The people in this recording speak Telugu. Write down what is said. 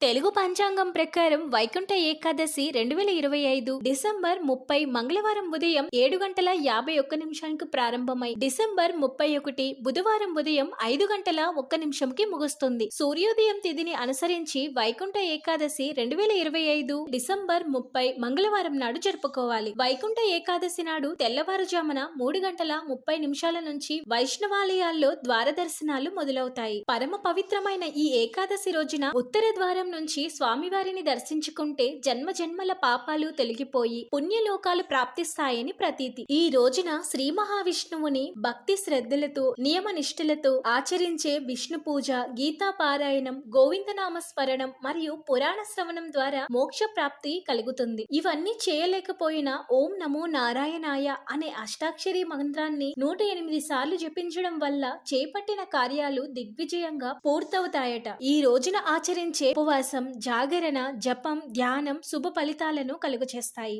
తెలుగు పంచాంగం ప్రకారం వైకుంఠ ఏకాదశి రెండు వేల ఇరవై ఐదు డిసెంబర్ ముప్పై మంగళవారం ఉదయం ఏడు గంటల యాభై ఒక్క నిమిషానికి ప్రారంభమై డిసెంబర్ ముప్పై ఒకటి బుధవారం ఉదయం ఐదు గంటల ఒక్క నిమిషంకి ముగుస్తుంది. సూర్యోదయం తిథిని అనుసరించి వైకుంఠ ఏకాదశి రెండు వేల ఇరవై ఐదు డిసెంబర్ ముప్పై మంగళవారం నాడు జరుపుకోవాలి. వైకుంఠ ఏకాదశి నాడు తెల్లవారుజామున మూడు గంటల ముప్పై నిమిషాల నుంచి వైష్ణవాలయాల్లో ద్వార దర్శనాలు మొదలవుతాయి. పరమ పవిత్రమైన ఈ ఏకాదశి రోజున ఉత్తర ద్వారం నుంచి స్వామివారిని దర్శించుకుంటే జన్మ జన్మల పాపాలు తొలగిపోయి పుణ్యలోకాలు ప్రాప్తిస్తాయని ప్రతీతి. ఈ రోజున శ్రీ మహావిష్ణువుని భక్తి శ్రద్ధలతో నియమ నిష్ఠలతో ఆచరించే విష్ణు పూజ గీతా పారాయణం గోవిందనామ స్మరణం మరియు పురాణ శ్రవణం ద్వారా మోక్ష ప్రాప్తి కలుగుతుంది. ఇవన్నీ చేయలేకపోయినా ఓం నమో నారాయణాయ అనే అష్టాక్షరి మంత్రాన్ని నూట ఎనిమిది సార్లు జపించడం వల్ల చేపట్టిన కార్యాలు దిగ్విజయంగా పూర్తవుతాయట. ఈ రోజున ఆచరించే ఉపవాసం జాగరణ జపం ధ్యానం శుభ ఫలితాలను కలుగచేస్తాయి.